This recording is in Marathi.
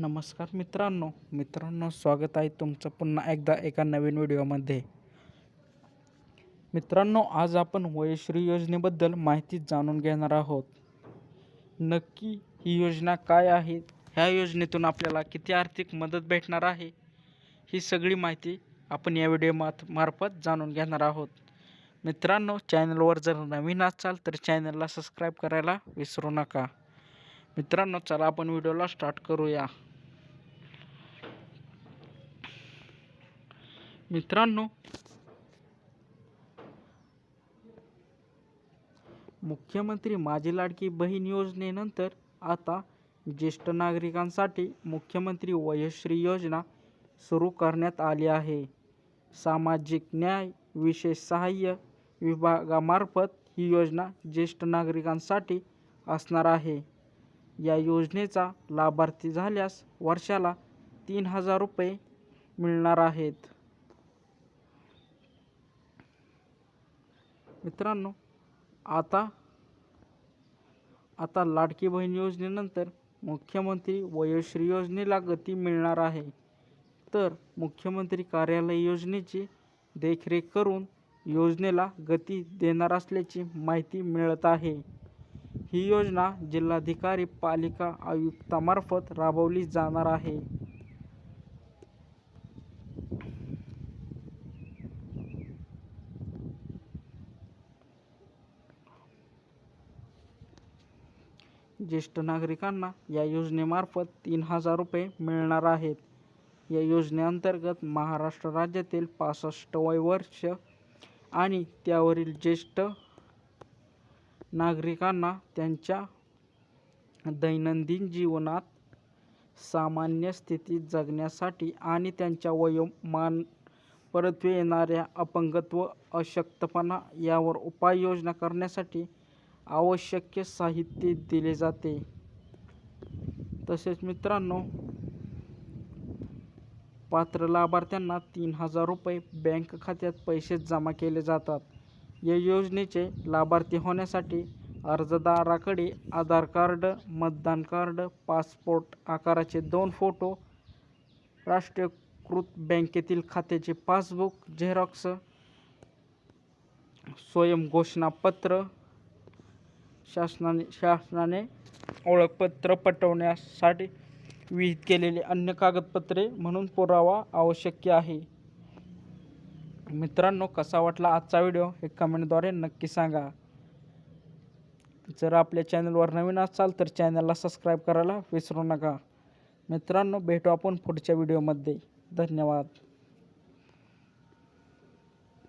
नमस्कार मित्रांनो. मित्रांनो स्वागत आहे तुमचं पुन्हा एकदा एका नवीन व्हिडिओमध्ये. मित्रांनो आज आपण वयश्री योजनेबद्दल माहिती जाणून घेणार आहोत. नक्की ही योजना काय आहे? ह्या योजनेतून आपल्याला किती आर्थिक मदत भेटणार आहे? ही सगळी माहिती आपण या व्हिडिओ मार्फत जाणून घेणार आहोत. मित्रांनो चॅनलवर जर नवीन असाल तर चॅनलला सबस्क्राईब करायला विसरू नका. मित्रांनो चला आपण व्हिडिओला स्टार्ट करूया. मित्रांनो मुख्यमंत्री माझी लाडकी बहीण योजनेनंतर आता ज्येष्ठ नागरिकांसाठी मुख्यमंत्री वयश्री योजना सुरू करण्यात आली आहे. सामाजिक न्याय विशेष सहाय्य विभागामार्फत ही योजना ज्येष्ठ नागरिकांसाठी असणार आहे. या योजनेचा लाभार्थी झाल्यास वर्षाला तीन हजार रुपये मिळणार आहेत. मित्रांनो आता आता लाडकी बहीण योजनेनंतर मुख्यमंत्री वयोश्री योजनेला गती मिळणार आहे. तर मुख्यमंत्री कार्यालय योजनेची देखरेख करून योजनेला गती देणार असल्याची माहिती मिळत आहे. ही योजना जिल्हाधिकारी पालिका आयुक्तामार्फत राबवली जाणार आहे. ज्येष्ठ नागरिकांना या योजनेमार्फत तीन हजार रुपये मिळणार आहेत. या योजनेअंतर्गत महाराष्ट्र राज्यातील पासष्ट वय वर्ष आणि त्यावरील ज्येष्ठ नागरिकांना त्यांच्या दैनंदिन जीवनात सामान्य स्थितीत जगण्यासाठी आणि त्यांच्या वयोमान परत्वे येणाऱ्या अपंगत्व अशक्तपणा यावर उपाययोजना करण्यासाठी आवश्यक साहित्य दिले जाते. तसेच मित्रांनो पात्र लाभार्थ्यांना तीन हजार रुपये बँक खात्यात पैसे जमा केले जातात. या योजनेचे लाभार्थी होण्यासाठी अर्जदाराकडे आधार कार्ड मतदान कार्ड पासपोर्ट आकाराचे दोन फोटो राष्ट्रीयकृत बँकेतील खात्याचे पासबुक झेरॉक्स स्वयंघोषणापत्र शासनाने शासनाने ओळखपत्र पटवण्यासाठी विहित केलेले अन्य कागदपत्रे म्हणून पुरावा आवश्यक आहे. मित्रांनो कसा वाटला आजचा व्हिडिओ? हे कमेंटद्वारे नक्की सांगा. जर आपल्या चॅनलवर नवीन असाल तर चॅनलला सबस्क्राईब करायला विसरू नका. मित्रांनो भेटू आपण पुढच्या व्हिडिओमध्ये. धन्यवाद.